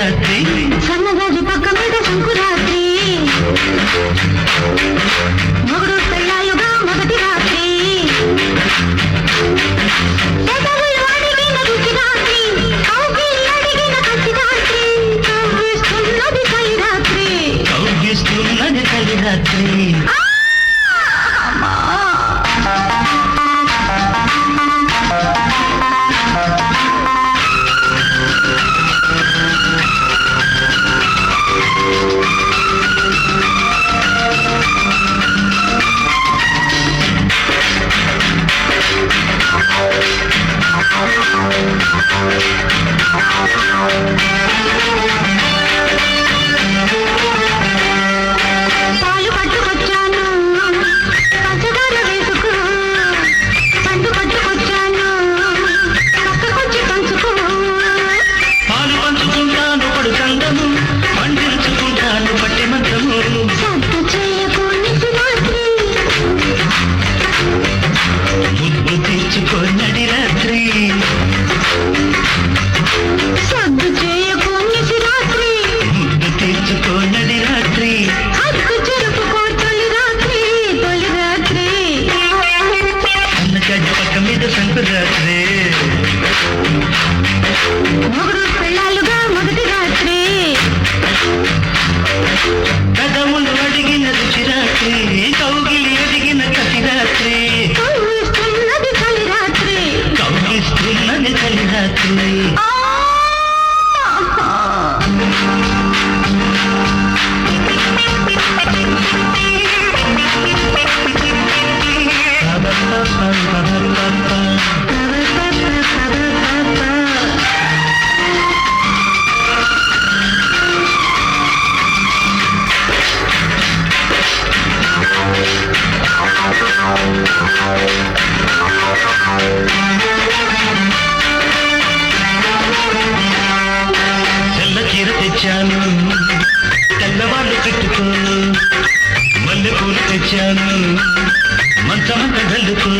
Brasil. செல்கிறா துணை తెచ్చాను. తెల్లవాళ్ళు కట్టుకో మల్లె పూలు తెచ్చాను. మంచమంత జల్లుకో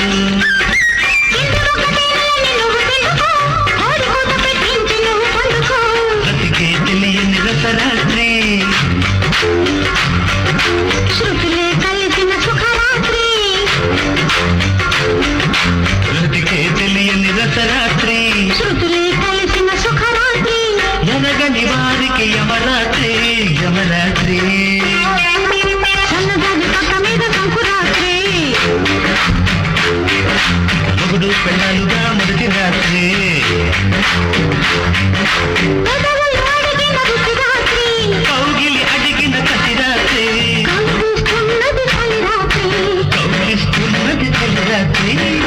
రాత్రికి యమరాత్రి యమరాత్రి. మొగుడు పెళ్ళాలుగా మొదటి రాత్రి. కౌగిలి అడిగిన కసి రాత్రి. కౌగిస్తున్నది చలి రాత్రి.